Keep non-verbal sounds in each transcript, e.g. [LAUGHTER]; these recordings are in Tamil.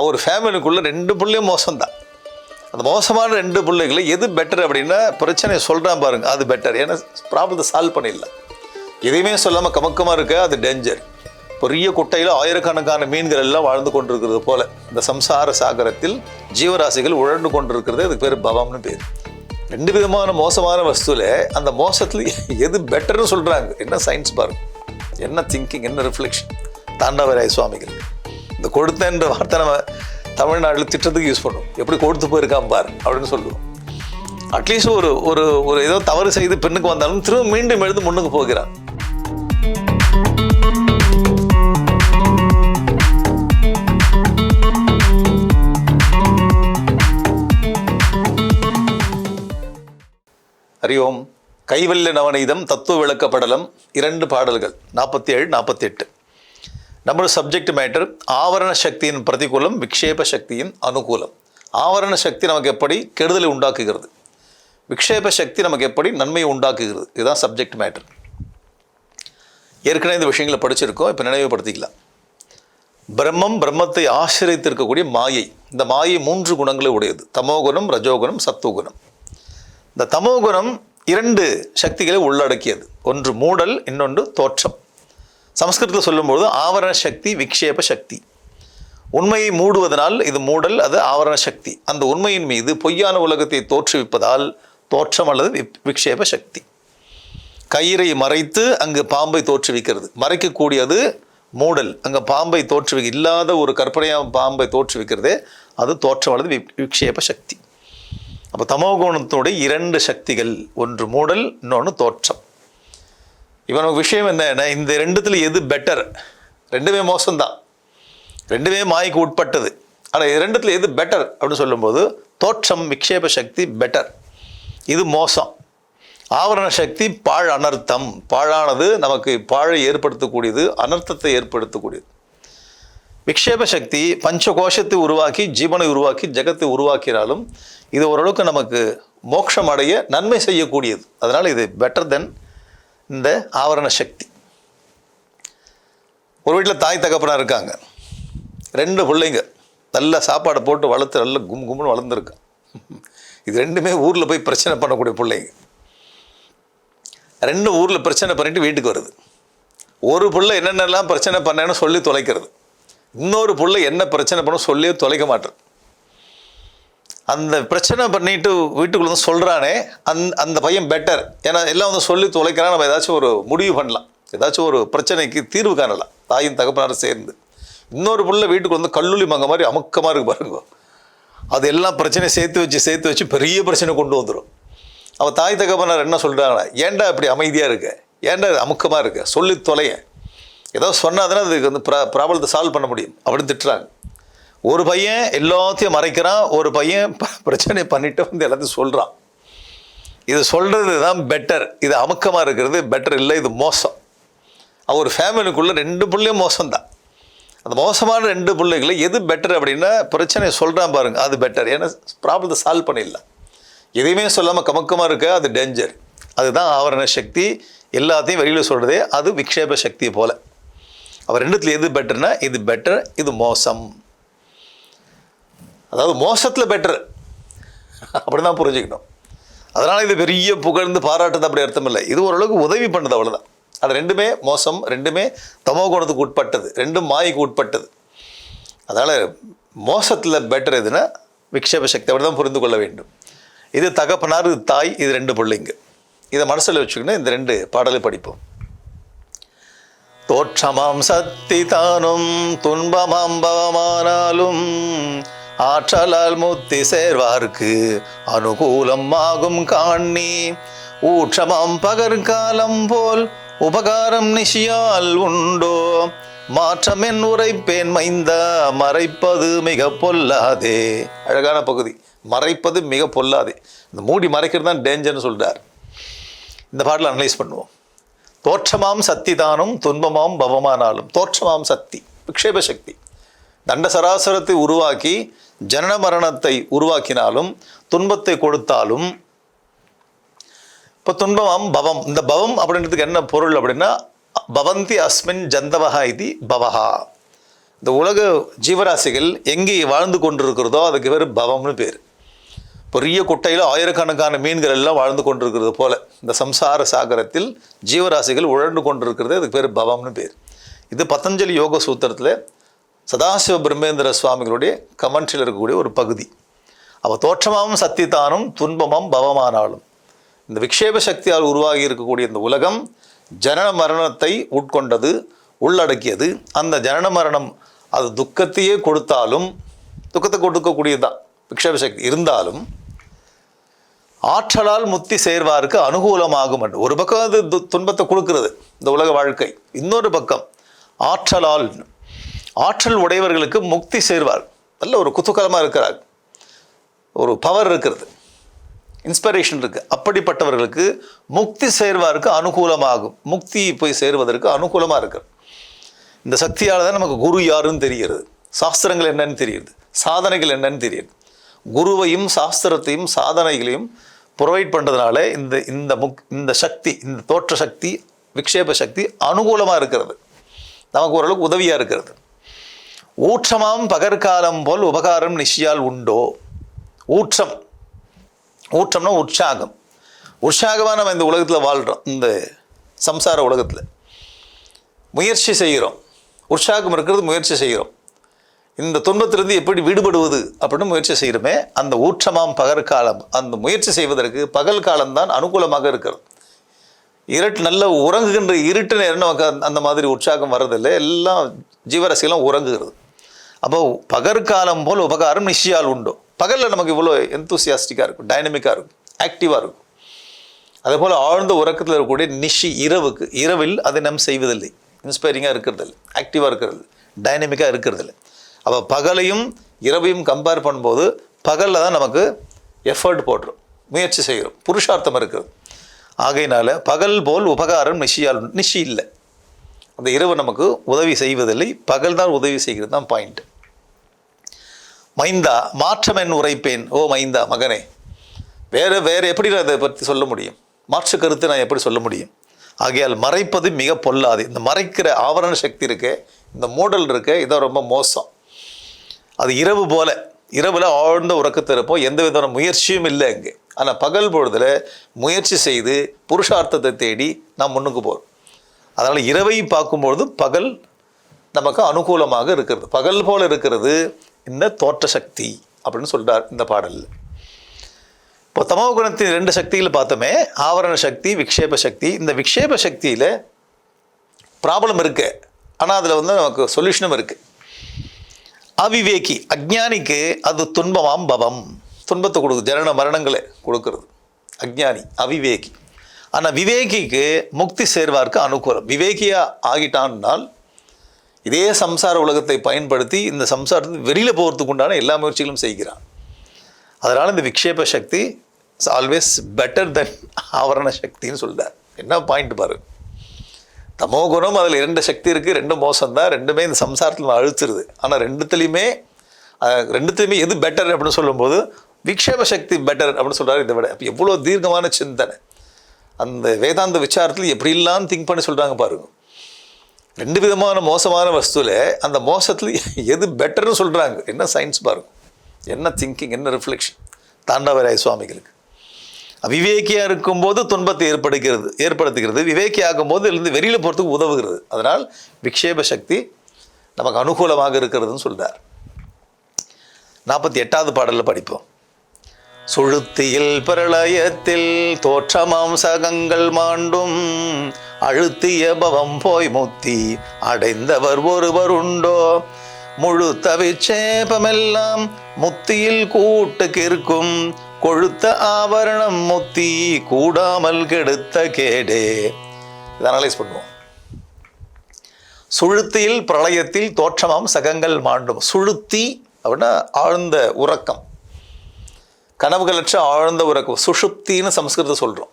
அவர் ஃபேமிலிக்குள்ளே ரெண்டு பிள்ளையும் மோசம்தான். அந்த மோசமான ரெண்டு பிள்ளைகளை எது பெட்டர் அப்படின்னா பிரச்சனையை சொல்கிறான் பாருங்கள் அது பெட்டர் ஏன்னா ப்ராப்ளத்தை சால்வ் பண்ணிடலாம் எதையுமே சொல்லாமல் கமக்கமாக இருக்க அது டேஞ்சர் பெரிய குட்டையில் ஆயிரக்கணக்கான மீன்கள் எல்லாம் வாழ்ந்து கொண்டிருக்கிறது போல இந்த சம்சார சாகரத்தில் ஜீவராசிகள் உழண்டு கொண்டிருக்கிறது அதுக்கு பேர் பவம்னு பேர். ரெண்டு விதமான மோசமான வஸ்துவில் அந்த மோசத்தில் எது பெட்டர்னு சொல்கிறாங்க என்ன சயின்ஸ் பாருங்க. என்ன திங்கிங் என்ன ரிஃப்ளெக்ஷன் தாண்டவராய சுவாமிகள். இந்த கொடுத்தன்ற வார்த்தை நம்ம தமிழ்நாட்டில் திட்டத்துக்கு யூஸ் பண்ணுவோம் எப்படி கொடுத்து போயிருக்கான் பார் அப்படின்னு சொல்லுவோம். அட்லீஸ்ட் ஒரு ஒரு ஒரு ஏதோ தவறு செய்து பெண்ணுக்கு வந்தாலும் திரும்ப மீண்டும் எழுந்து முன்னுக்கு போகிறான். அறிவோம் ஓம். நவநீதம் தத்துவ விளக்கப்படலம் இரண்டு பாடல்கள் நாற்பத்தி ஏழு நாற்பத்தி எட்டு. நம்மளோட சப்ஜெக்ட் மேட்டர் ஆவரண சக்தியின் பிரதிகூலம் விக்ஷேப சக்தியின் அனுகூலம். ஆவரண சக்தி நமக்கு எப்படி கெடுதலை உண்டாக்குகிறது? விக்ஷேப சக்தி நமக்கு எப்படி நன்மையை உண்டாக்குகிறது? இதுதான் சப்ஜெக்ட் மேட்டர் ஏற்கனவே இந்த விஷயங்களை படிச்சிருக்கோம் இப்போ நினைவுபடுத்திக்கலாம். பிரம்மம் பிரம்மத்தை ஆசிரியத்திருக்கக்கூடிய மாயை. இந்த மாயை மூன்று குணங்களை உடையது. தமோகுணம் ரஜோகுணம் சத்துவகுணம் இந்த தமோகுணம் இரண்டு சக்திகளை உள்ளடக்கியது. ஒன்று மூடல் இன்னொன்று தோற்றம். சமஸ்கிருதத்தில் சொல்லும்போது ஆவரண சக்தி விக்ஷேப சக்தி. உண்மையை மூடுவதனால் இது மூடல் அது ஆவரண சக்தி. அந்த உண்மையின் மீது பொய்யான உலகத்தை தோற்றுவிப்பதால் தோற்றம் அல்லது விப்- விக்ஷேப சக்தி. கயிறை மறைத்து அங்கு பாம்பை தோற்றுவிக்கிறது. மறைக்கக்கூடியது மூடல். அங்கே பாம்பை தோற்றுவிக்க இல்லாத ஒரு கற்பனையாக பாம்பை தோற்றுவிக்கிறதே அது தோற்றம் அல்லது விக்ஷேப சக்தி. அப்போ தமோகோணத்தினுடைய இரண்டு சக்திகள் ஒன்று மூடல் இன்னொன்று தோற்றம். இவனுக்கு விஷயம் என்ன இந்த ரெண்டுத்தில் எது பெட்டர் ரெண்டுமே மோசம்தான். ரெண்டுமே மாய்க்கு உட்பட்டது. ஆனால் ரெண்டுத்தில் எது பெட்டர் அப்படின்னு சொல்லும்போது தோற்றம் விக்ஷேப சக்தி பெட்டர் இது மோசம். ஆவரண சக்தி பாழ் அனர்த்தம். பாழானது நமக்கு பாழை ஏற்படுத்தக்கூடியது அனர்த்தத்தை ஏற்படுத்தக்கூடியது. விக்ஷேப சக்தி பஞ்ச கோஷத்தை உருவாக்கி ஜீவனை உருவாக்கி ஜெகத்தை உருவாக்கினாலும் இது ஓரளவுக்கு நமக்கு மோட்சம் அடைய நன்மை செய்யக்கூடியது. அதனால் இது பெட்டர் தென் இந்த ஆவரண சக்தி. ஒரு வீட்டில் தாய் தகப்பனாக இருக்காங்க. ரெண்டு பிள்ளைங்க. நல்ல சாப்பாடு போட்டு வளர்த்து நல்ல கும் கும்னு வளர்ந்துருக்கு. இது ரெண்டுமே ஊரில் போய் பிரச்சனை பண்ணக்கூடிய பிள்ளைங்க. ரெண்டு ஊரில் பிரச்சனை பண்ணிட்டு வீட்டுக்கு வருது. ஒரு பிள்ளை என்னென்னலாம் பிரச்சனை பண்ணேன்னு சொல்லி தொலைக்கிறது. இன்னொரு பிள்ளை என்ன பிரச்சனை பண்ண சொல்லியே தொலைக்க மாட்டேன். அந்த பிரச்சனை பண்ணிட்டு வீட்டுக்குள்ள வந்து சொல்கிறானே அந் அந்த பையன் பெட்டர் ஏன்னா எல்லாம் வந்து சொல்லி தொலைக்கிறான் நம்ம ஏதாச்சும் ஒரு முடிவு பண்ணலாம். ஏதாச்சும் ஒரு பிரச்சனைக்கு தீர்வு காணலாம். தாயும் தகப்பனாரும் சேர்ந்து. இன்னொரு பிள்ளை வீட்டுக்கு வந்து கல்லூலி மங்க மாதிரி அமுக்கமாக இருக்கு பாருங்க. அது எல்லாம் பிரச்சனையை சேர்த்து வச்சு சேர்த்து வச்சு பெரிய பிரச்சனை கொண்டு வந்துடும் அவள் தாய் தகப்பனார் என்ன சொல்கிறாங்க ஏன்டா இப்படி அமைதியாக இருக்க? ஏன்டா இது அமுக்கமாக இருக்க? சொல்லி தொலைய. ஏதோ சொன்னாதானே அதுக்கு வந்து ப்ரா ப்ராப்ளத்தை சால்வ் பண்ண முடியும். அப்படின்னு திட்டுறாங்க. ஒரு பையன் எல்லாத்தையும் மறைக்கிறான் ஒரு பையன் ப- பிரச்சனை பண்ணிட்டு வந்து எல்லாத்தையும் சொல்கிறான் இது சொல்கிறது தான் பெட்டர் இது அமுக்கமாக இருக்கிறது பெட்டர் இல்லை இது மோசம். அவர் ஒரு ஃபேமிலிக்குள்ளே ரெண்டு பிள்ளையும் மோசம் தான் அந்த மோசமான ரெண்டு பிள்ளைகளை எது பெட்டர் அப்படின்னா பிரச்சனையை சொல்கிறான் பாருங்கள் அது பெட்டர் ஏன்னா ப்ராப்ளத்தை சால்வ் பண்ணிடலாம். எதையுமே சொல்லாமல் கமக்கமாக இருக்க அது டேஞ்சர் அதுதான் ஆவரண சக்தி. எல்லாத்தையும் வெளியில் சொல்கிறதே அது விக்ஷேப சக்தி போல். அவர் ரெண்டுத்தில் எது பெட்டர்னா இது பெட்டர் இது மோசம். அதாவது மோசத்தில் பெட்டர் அப்படி தான் புரிஞ்சுக்கணும். அதனால் இது பெரிய புகழ்ந்து பாராட்டுறது அப்படி அர்த்தம் இல்லை. இது ஓரளவுக்கு உதவி பண்ணுது அவ்வளோதான் அது ரெண்டுமே மோசம் ரெண்டுமே தமோ குணத்துக்கு உட்பட்டது ரெண்டும் மாய்க்கு உட்பட்டது. அதனால் மோசத்தில் பெட்டர் எதுனா விக்ஷேப சக்தி. அப்படி தான் புரிந்து கொள்ள வேண்டும். இது தகப்பனார் இது தாய் இது ரெண்டு பிள்ளைங்க. இதை மனசில் வச்சுக்கணும் இந்த ரெண்டு பாடலை படிப்போம். தோற்றமாம் சக்தி தானும் துன்பமாம் பவமானாலும் ஆற்றலால் முத்தி சேர்வார்க்கு அனுகூலம் ஆகும் காணி ஊற்றமாம் பகற்காலம் போல் உபகாரம் நிஷியால் உண்டோ. மாற்றமென் உரைப்பேன் மைந்த மறைப்பது மிக பொல்லாதே. அழகான பகுதி. மறைப்பது மிக பொல்லாதே. இந்த மூடி மறைக்கிறது தான் டேஞ்சர்னு சொல்கிறார் இந்த பாட்டில் அனலைஸ் பண்ணுவோம். தோற்றமாம் சக்தி தானும் துன்பமாம் பவமானாலும். தோற்றமாம் சக்தி விக்ஷேப சக்தி. தண்ட சராசரத்தை உருவாக்கி ஜனன மரணத்தை உருவாக்கினாலும் துன்பத்தை கொடுத்தாலும் இப்போ துன்பமாம் பவம். இந்த பவம் அப்படின்றதுக்கு என்ன பொருள் அப்படின்னா பவந்தி அஸ்மின் ஜந்தவஹா இது பவஹா. இந்த உலக ஜீவராசிகள் எங்கே வாழ்ந்து கொண்டிருக்கிறதோ அதுக்கு பேர் பவம்னு பேர். பெரிய குட்டையில் ஆயிரக்கணக்கான மீன்கள் எல்லாம் வாழ்ந்து கொண்டிருக்கிறது போல இந்த சம்சார சாகரத்தில் ஜீவராசிகள் உழண்டு கொண்டிருக்கிறது அதுக்கு பேர் பவம்னு பேர். இது பதஞ்சலி யோக சூத்திரத்தில் சதாசிவ பிரம்மேந்திர சுவாமிகளுடைய கமெண்ட்ரியில் இருக்கக்கூடிய ஒரு பகுதி. அவள் தோற்றமாகவும் சத்திதானும் துன்பமும் பவமானாலும். இந்த விக்ஷேப சக்தியால் உருவாகி இருக்கக்கூடிய இந்த உலகம் ஜனன மரணத்தை உட்கொண்டது உள்ளடக்கியது. அந்த ஜனன மரணம் அது துக்கத்தையே கொடுத்தாலும் துக்கத்தை கொடுக்கக்கூடியதுதான். விக்ஷேப சக்தி இருந்தாலும் ஆற்றலால் முத்தி சேர்வாருக்கு அனுகூலமாகும் என்று. ஒரு பக்கம் அது து- துன்பத்தை கொடுக்கிறது இந்த உலக வாழ்க்கை. இன்னொரு பக்கம் ஆற்றலால் ஆற்றல் உடையவர்களுக்கு முக்தி சேர்வார். நல்ல ஒரு குதூகலமாக இருக்கிறார். ஒரு பவர் இருக்கிறது. இன்ஸ்பிரேஷன் இருக்குது அப்படிப்பட்டவர்களுக்கு முக்தி சேர்வாருக்கு அனுகூலமாகும். முக்தி போய் சேர்வதற்கு அனுகூலமாக இருக்கிறது இந்த சக்தியால் தான் நமக்கு குரு யாருன்னு தெரிகிறது. சாஸ்திரங்கள் என்னன்னு தெரியுது சாதனைகள் என்னன்னு தெரியுது குருவையும் சாஸ்திரத்தையும் சாதனைகளையும் ப்ரொவைட் பண்ணுறதுனால இந்த இந்த முக் இந்த சக்தி இந்த தோற்ற சக்தி விக்ஷேப சக்தி அனுகூலமாக இருக்கிறது. நமக்கு ஓரளவுக்கு உதவியாக இருக்கிறது. ஊற்றமாம் பகற்காலம் போல் உபகாரம் நிஷியால் உண்டோ? ஊற்றம். ஊற்றம்னா உற்சாகம். உற்சாகமாக நம்ம இந்த உலகத்தில் வாழ்கிறோம் இந்த சம்சார உலகத்தில். முயற்சி செய்கிறோம். உற்சாகம் இருக்கிறது முயற்சி செய்கிறோம். இந்த துன்பத்திலிருந்து எப்படி விடுபடுவது அப்படின்னு முயற்சி செய்கிறோமே அந்த ஊற்றமாம் பகற்காலம். அந்த முயற்சி செய்வதற்கு பகல் காலம்தான் அனுகூலமாக இருக்கிறது. இருட்டு நல்ல உறங்குகின்ற இருட்டு நேரம் நமக்கு அந்த- மாதிரி உற்சாகம் வர்றதில்லை. எல்லாம் ஜீவராசிகளும் உறங்குகிறது. அப்போ பகற்காலம் போல் உபகாரம் நிச்சயால் உண்டு. பகலில் நமக்கு இவ்வளோ எந்தூசியாஸ்டிக்காக இருக்கும் டைனமிக்காக இருக்கும் ஆக்டிவாக இருக்கும். அதேபோல் ஆழ்ந்த உறக்கத்தில் இருக்கக்கூடிய நிஷி இரவுக்கு இரவில் அதை நம் செய்வதில்லை. இன்ஸ்பைரிங்காக இருக்கிறதில்ல ஆக்டிவாக இருக்கிறது டைனமிக்காக இருக்கிறதில்ல. அப்போ பகலையும் இரவையும் கம்பேர் பண்ணும்போது பகலில் தான் நமக்கு எஃபர்ட் போடுறோம் முயற்சி செய்கிறோம் புருஷார்த்தம் இருக்கிறது. ஆகையினால பகல் போல் உபகாரம் நிஷியால் நிஷி இல்லை. அந்த இரவு நமக்கு உதவி செய்வதில்லை பகல் தான் உதவி செய்கிறது தான் பாயிண்ட் மைந்தா மாற்றம் என் உரைப்பேன். ஓ மைந்தா மகனே. வேறு வேறு எப்படி நான் அதை பற்றி சொல்ல முடியும்? மாற்று கருத்தை நான் எப்படி சொல்ல முடியும்? ஆகையால் மறைப்பது மிக பொல்லாது. இந்த மறைக்கிற ஆவரண சக்தி இருக்கே. இந்த மூடல் இருக்கே. இதை ரொம்ப மோசம். அது இரவு போல. இரவில் ஆழ்ந்த உறக்கத்தில் இருப்போம். எந்த விதமான முயற்சியும் இல்லை இங்கே ஆனால் பகல் பொழுதில் முயற்சி செய்து புருஷார்த்தத்தை தேடி நாம் முன்னுக்கு போகிறோம் அதனால் இரவை பார்க்கும்பொழுது பகல் நமக்கு அனுகூலமாக இருக்கிறது. பகல் போல இருக்கிறது. இந்த தோற்ற சக்தி அப்படின்னு சொல்கிறார் இந்த பாடலில். இப்போ தமோ குணத்தின் ரெண்டு சக்திகள் பார்த்தோமே ஆவரண சக்தி விக்ஷேப சக்தி. இந்த விக்ஷேப சக்தியில் ப்ராப்ளம் இருக்கு. ஆனால் அதில் வந்து நமக்கு சொல்யூஷனும் இருக்குது அவிவேகி அஜ்ஞானிக்கு அது துன்பமாம் பவம். துன்பத்தை கொடுக்குது. ஜனன மரணங்களை கொடுக்கறது. அஜ்ஞானி அவிவேகி. ஆனால் விவேகிக்கு முக்தி சேர்வார்க்கு அனுகூலம். விவேகியாக ஆகிட்டான்னால் இதே சம்சார உலகத்தை பயன்படுத்தி இந்த சம்சாரத்துக்கு வெளியில் போகிறதுக்கு உண்டான எல்லா முயற்சிகளும் செய்கிறான். அதனால் இந்த விக்ஷேப சக்தி ஆல்வேஸ் பெட்டர் தென் ஆவரண சக்தின்னு சொல்கிறார் என்ன பாயிண்ட் பாரு? தமோ குணம் அதில் இரண்டு சக்தி இருக்குது ரெண்டும் மோசம்தான் ரெண்டுமே இந்த சம்சாரத்தில் அழுத்துருது. ஆனால் ரெண்டுத்துலேயுமே ரெண்டுத்துலேயுமே எது பெட்டர் அப்படின்னு சொல்லும்போது விக்ஷேப சக்தி பெட்டர் அப்படின்னு சொல்கிறார் இதை விட. அப்போ எவ்வளோ தீர்க்கமான சிந்தனை. அந்த வேதாந்த விசாரத்தில் எப்படிலாம் திங்க் பண்ணி சொல்கிறாங்க பாருங்கள் ரெண்டு விதமான மோசமான வஸ்துவில் அந்த மோசத்தில் எது பெட்டர்னு சொல்கிறாங்க என்ன சயின்ஸ் பாருங்க. என்ன திங்கிங் என்ன ரிஃப்ளெக்ஷன் தாண்டவராய சுவாமிகளுக்கு. விவேக்கியாக இருக்கும்போது துன்பத்தை ஏற்படுகிறது ஏற்படுத்துகிறது. விவேக்கி ஆகும்போது இருந்து வெளியில் போகிறதுக்கு உதவுகிறது. அதனால் விக்ஷேப சக்தி நமக்கு அனுகூலமாக இருக்கிறதுன்னு சொல்கிறார் நாற்பத்தி எட்டாவது பாடலில் படிப்போம். சுழுத்தியில் பிரளயத்தில் தோற்றமாம் சகங்கள் மாண்டும். அழுத்திய பவம் போய் முத்தி அடைந்தவர் ஒருவர் உண்டோ? முழு தவிச்சேபமெல்லாம் முத்தியில் கூட்டுக்கு கொழுத்த ஆவரணம் முத்தி கூடாமல் கெடுத்த கேடே. இதை அனலைஸ் பண்ணுவோம். சுழுத்தியில் பிரளயத்தில் தோற்றமாம் சகங்கள் மாண்டும். சுழுத்தி அப்படின்னா ஆழ்ந்த உறக்கம். கனவுகளற்ற ஆழ்ந்த உறக்கம். சுஷுப்தின்னு சம்ஸ்கிருதம் சொல்கிறோம்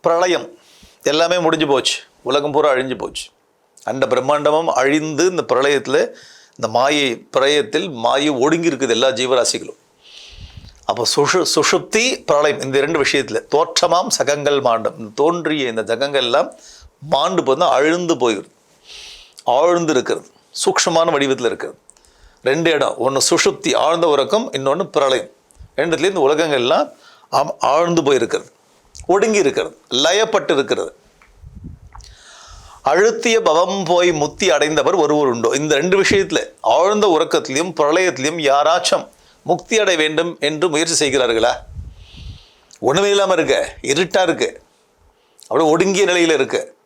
பிரளயம். எல்லாமே முடிஞ்சு போச்சு. உலகம் பூரா அழிஞ்சு போச்சு. அந்த பிரம்மாண்டமும் அழிந்து இந்த பிரளயத்தில் இந்த மாயை பிரளயத்தில் மாயை ஒடுங்கி இருக்குது எல்லா ஜீவராசிகளும். அப்போ சுஷு சுஷுப்தி பிரளயம் இந்த இரண்டு விஷயத்தில் தோற்றமாம் சகங்கள் மாண்டம். தோன்றிய இந்த ஜகங்கள் எல்லாம் மாண்டு போய் அழுந்து போயிடுது ஆழ்ந்து இருக்கிறது சூக்ஷமான வடிவத்தில் இருக்குது ரெண்டு இடம். ஒன்று சுஷுப்தி ஆழ்ந்த உறக்கம் இன்னொன்று பிரளயம். ரெண்டுத்துலேயும் இந்த உலகங்கள்லாம் ஆம்- ஆழ்ந்து போயிருக்கிறது. ஒடுங்கி இருக்கிறது லயப்பட்டு இருக்கிறது அழுத்திய பவம் போய் முத்தி அடைந்தவர் ஒருவர் உண்டோ? இந்த ரெண்டு விஷயத்தில் ஆழ்ந்த உறக்கத்திலையும் பிரளயத்திலையும் யாராச்சும் முக்தி அடைய வேண்டும் என்று முயற்சி செய்கிறார்களா? ஒன்றுமே இல்லாமல் இருக்க இருட்டாக இருக்கு. அப்படியே ஒடுங்கிய நிலையில் இருக்கு.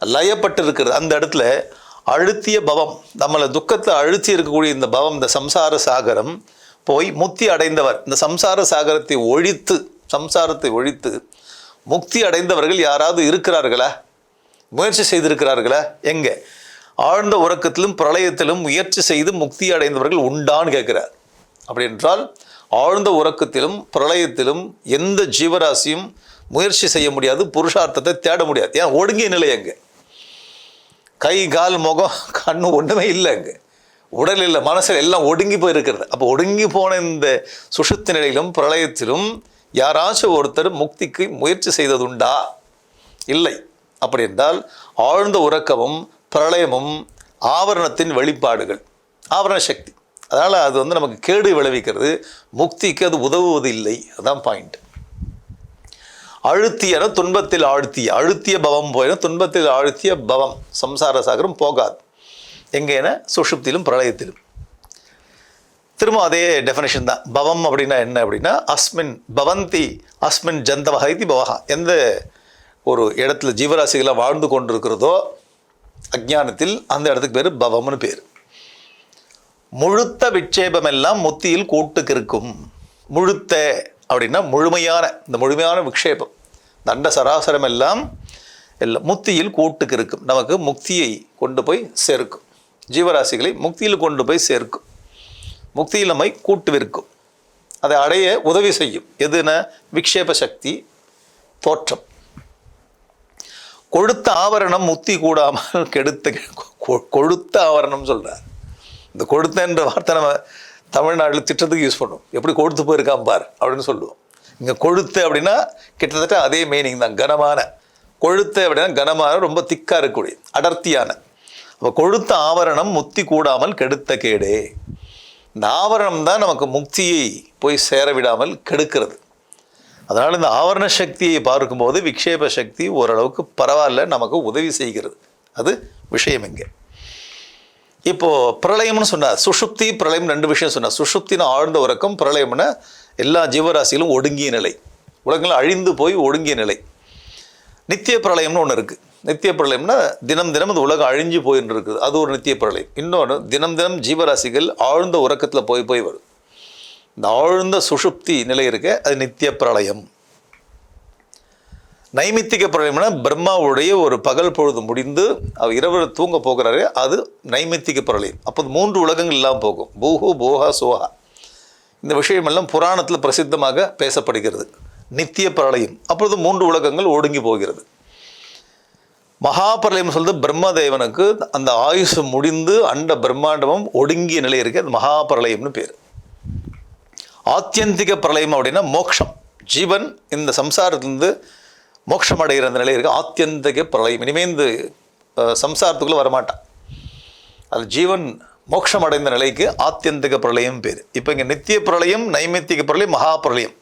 லயப்பட்டு இருக்கிறது அந்த இடத்துல அழுத்திய பவம் நம்மளை துக்கத்தை அழுத்தி இருக்கக்கூடிய இந்த பவம் இந்த சம்சார சாகரம் போய் முத்தி அடைந்தவர். இந்த சம்சார சாகரத்தை ஒழித்து சம்சாரத்தை ஒழித்து முக்தி அடைந்தவர்கள் யாராவது இருக்கிறார்களா? முயற்சி செய்திருக்கிறார்களா? எங்கே? ஆழ்ந்த உறக்கத்திலும் பிரளயத்திலும் முயற்சி செய்து முக்தி அடைந்தவர்கள் உண்டான்னு கேட்கிறார். அப்படி என்றால் ஆழ்ந்த உறக்கத்திலும் பிரளயத்திலும் எந்த ஜீவராசியும் முயற்சி செய்ய முடியாது புருஷார்த்தத்தை தேட முடியாது. ஏன்? ஒடுங்கிய நிலை எங்கே கை கால் முகம் கண்ணு ஒன்றுமே இல்லை அங்கே. உடல் இல்லை மனசில் எல்லாம் ஒடுங்கி போயிருக்கிறது. அப்போ ஒடுங்கி போன இந்த சுஷுத்த நிலையிலும் பிரளயத்திலும் யாராச்சும் ஒருத்தர் முக்திக்கு முயற்சி செய்ததுண்டா? இல்லை. அப்படி என்றால் ஆழ்ந்த உறக்கமும் பிரளயமும் ஆவரணத்தின் வெளிப்பாடுகள் ஆவரண சக்தி. அதனால் அது வந்து நமக்கு கேடு விளைவிக்கிறது. முக்திக்கு அது உதவுவது இல்லை அதான் பாயிண்ட் அழுத்தியன துன்பத்தில் ஆழ்த்திய அழுத்திய பவம் போயின துன்பத்தில் ஆழ்த்திய பவம். சம்சார சாகரம் போகாது. எங்கேன? சுஷுப்திலும் பிரளயத்திலும். திரும்ப அதே டெஃபினேஷன் தான். பவம் அப்படின்னா என்ன அப்படின்னா அஸ்மின் பவந்தி அஸ்மின் ஜந்தவக இது பவஹா. எந்த ஒரு இடத்துல ஜீவராசிகளாக வாழ்ந்து கொண்டிருக்கிறதோ அஜானத்தில் அந்த இடத்துக்கு பேர் பவம்னு பேர். முழுத்த விட்சேபம் எல்லாம் முத்தியில் கூட்டுக்கு இருக்கும். முழுத்த அப்படின்னா முழுமையான இந்த முழுமையான விக்ஷேபம். தண்ட சராசரம் எல்லாம் எல்லாம் முத்தியில் கூட்டுக்கு இருக்கும். நமக்கு முக்தியை கொண்டு போய் சேர்க்கும். ஜீவராசிகளை முக்தியில் கொண்டு போய் சேர்க்கும். முக்தியில் நம்மை கூட்டுவிருக்கும். அதை அடைய உதவி செய்யும். எதுன விக்ஷேப சக்தி தோற்றம். கொழுத்த ஆவரணம் முத்தி கூடாமல் [LAUGHS] கெடுத்த கொ- கொழுத்த ஆவரணம் சொல்கிறார் இந்த கொழுத்தன்ற வார்த்தை நம்ம தமிழ்நாட்டில் திட்டத்துக்கு யூஸ் பண்ணுவோம். எப்படி கொழுத்து போயிருக்கான் பார் அப்படின்னு சொல்லுவோம். இங்கே கொழுத்து அப்படின்னா கிட்டத்தட்ட அதே மீனிங் தான் கனமான. கொழுத்து அப்படின்னா கனமான ரொம்ப திக்காக இருக்கக்கூடிய அடர்த்தியான. அப்போ கொழுத்த ஆவரணம் முத்தி கூடாமல் கெடுத்த கேடே. இந்த ஆவரணம் தான் நமக்கு முக்தியை போய் சேர விடாமல் கெடுக்கிறது. அதனால் இந்த ஆவரண சக்தியை பார்க்கும்போது விக்ஷேப சக்தி ஓரளவுக்கு பரவாயில்ல நமக்கு உதவி செய்கிறது. அது விஷயம் இங்கே. இப்போது பிரளயம்னு சொன்னார் சுஷுப்தி பிரளயம் ரெண்டு விஷயம் சொன்னார் சுஷுப்தின்னு ஆழ்ந்த உறக்கம் பிரளயம்னா எல்லா ஜீவராசியிலும் ஒடுங்கிய நிலை. உலகங்கள் அழிந்து போய் ஒடுங்கிய நிலை. நித்திய பிரளயம்னு ஒன்று இருக்குது நித்திய பிரளயம்னா தினம் தினம் இந்த உலகம் அழிஞ்சு போயின்னு இருக்குது. அது ஒரு நித்திய பிரளயம் இன்னொன்று தினம் தினம் ஜீவராசிகள் ஆழ்ந்த உறக்கத்தில் போய் போய் வரும். இந்த ஆழ்ந்த சுஷுப்தி நிலை இருக்க. அது நித்திய பிரளயம் நைமித்திக பிரளயம்னா பிரம்மாவுடைய ஒரு பகல் பொழுது முடிந்து அவர் இரவு தூங்க போகிறாரு. அது நைமித்திக பிரளயம். அப்போ மூன்று உலகங்கள் இல்லாமல் போகும். பூஹு போஹா சோஹா. இந்த விஷயமெல்லாம் புராணத்தில் பிரசித்தமாக பேசப்படுகிறது. நித்திய பிரளயம். அப்பொழுது மூன்று உலகங்கள் ஒடுங்கி போகிறது. மகாபிரளயம் சொல்றது பிரம்மதேவனுக்கு அந்த ஆயுசு முடிந்து அண்ட பிரம்மாண்டமும் ஒடுங்கிய நிலை இருக்கு. அது மகாபிரளயம்னு பேர். ஆத்தியந்திக பிரளயம் அப்படின்னா மோட்சம் ஜீவன் இந்த சம்சாரத்திலிருந்து மோட்சம் அடைகிற அந்த நிலை இருக்கு. ஆத்தியந்திக பிரளயம். இனிமேல் இந்த சம்சாரத்துக்குள்ளே வரமாட்டான் அது ஜீவன் மோட்சம் அடைந்த நிலைக்கு ஆத்தியந்திக பிரளயம் பேர். இப்போ இங்கே நித்திய பிரளயம் நைமித்திக பிரளயம் மகா பிரளயம்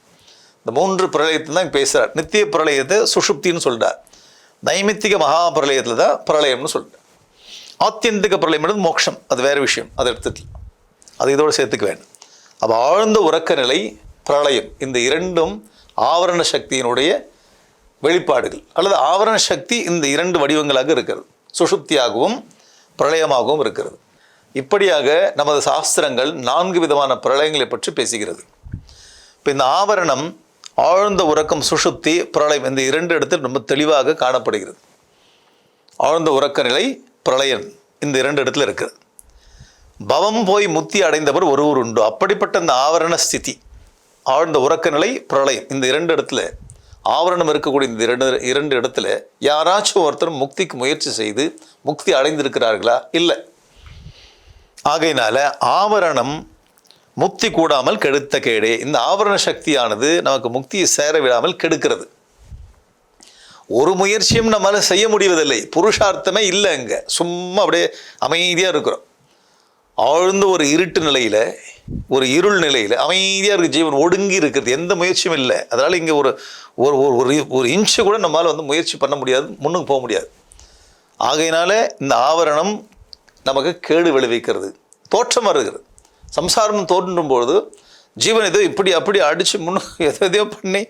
இந்த மூன்று பிரளயத்தை தான் பேசுகிறார் நித்திய பிரளயத்தை சுஷுப்தின்னு சொல்கிறார் நைமித்திக மகா பிரளயத்தில் தான் பிரளயம்னு சொல்கிறார் ஆத்தியந்திக பிரளயம்ன்றது மோட்சம் அது வேற விஷயம். அதை எடுத்துக்கலாம். அது இதோடு சேர்த்துக்க வேண்டும். அப்போ ஆழ்ந்த உறக்க நிலை பிரளயம். இந்த இரண்டும் ஆவரண சக்தியினுடைய வெளிப்பாடுகள். அல்லது ஆவரண சக்தி இந்த இரண்டு வடிவங்களாக இருக்கிறது. சுஷுப்தியாகவும் பிரளயமாகவும் இருக்கிறது. இப்படியாக நமது சாஸ்திரங்கள் நான்கு விதமான பிரளயங்களை பற்றி பேசுகிறது. இப்போ இந்த ஆவரணம் ஆழ்ந்த உறக்கம் சுஷுப்தி பிரளயம் இந்த இரண்டு இடத்தில் ரொம்ப தெளிவாக காணப்படுகிறது. ஆழ்ந்த உறக்க நிலை பிரளயம் இந்த இரண்டு இடத்துல இருக்குது பவம் போய் முத்தி அடைந்தவர் ஒருவர் உண்டு. அப்படிப்பட்ட இந்த ஆவரண ஸ்திதி ஆழ்ந்த உறக்க நிலை பிரளயம் இந்த இரண்டு இடத்துல ஆவரணம் இருக்கக்கூடிய இந்த இரண்டு இரண்டு இடத்துல யாராச்சும் ஒருத்தர் முக்திக்கு முயற்சி செய்து முக்தி அடைந்திருக்கிறார்களா? இல்லை. ஆகையினால ஆவரணம் முக்தி கூடாமல் கெடுத்த கேடே. இந்த ஆவரண சக்தியானது நமக்கு முக்தியை சேர விடாமல் கெடுக்கிறது. ஒரு முயற்சியும் நம்மளால் செய்ய முடிவதில்லை. புருஷார்த்தமே இல்லை அங்கே. சும்மா அப்படியே அமைதியாக இருக்கிறோம். ஆழ்ந்த ஒரு இருட்டு நிலையில் ஒரு இருள் நிலையில் அமைதியாக இருக்குது ஜீவன். ஒடுங்கி இருக்கிறது. எந்த முயற்சியும் இல்லை. அதனால் இங்கே ஒரு ஒரு ஒரு- ஒரு ஒரு இன்ச்சு கூட நம்மளால் வந்து முயற்சி பண்ண முடியாது. முன்னுக்கு போக முடியாது. ஆகையினால இந்த ஆவரணம் நமக்கு கேடு விளைவிக்கிறது. தோற்றம் வருகிறது. சம்சாரம் தோன்றும் பொழுது ஜீவன் ஏதோ இப்படி அப்படி அடித்து முன்னுக்கு எதோ எதையோ பண்ணி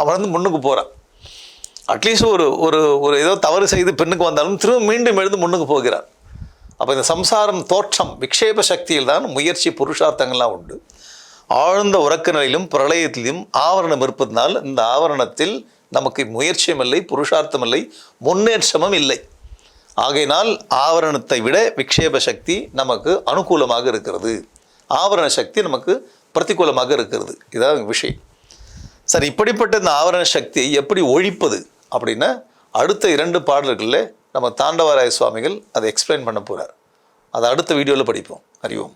அவன் வந்து முன்னுக்கு போகிறான் அட்லீஸ்ட் ஒரு ஒரு ஒரு ஏதோ தவறு செய்து பெண்ணுக்கு வந்தாலும் திரும்ப மீண்டும் எழுந்து முன்னுக்கு போகிறான். அப்போ இந்த சம்சாரம் தோற்றம் விக்ஷேப சக்தியில் தான் முயற்சி புருஷார்த்தங்கள்லாம் உண்டு. ஆழ்ந்த உறக்க நிலையிலும் பிரளயத்திலும் ஆவரணம் இருப்பதனால் இந்த ஆவரணத்தில் நமக்கு முயற்சியும் இல்லை புருஷார்த்தம் இல்லை முன்னேற்றமும் இல்லை. ஆகையினால் ஆவரணத்தை விட விக்ஷேப சக்தி நமக்கு அனுகூலமாக இருக்கிறது. ஆவரண சக்தி நமக்கு பிரதிகூலமாக இருக்கிறது. இதான் விஷயம். சரி இப்படிப்பட்ட இந்த ஆவரண சக்தியை எப்படி ஒழிப்பது அப்படின்னா அடுத்த இரண்டு பாடல்களில் நம்ம தாண்டவராய சுவாமிகள் அதை எக்ஸ்பிளைன் பண்ண போகிறார் அதை அடுத்த வீடியோவில் படிப்போம். அறிவோம்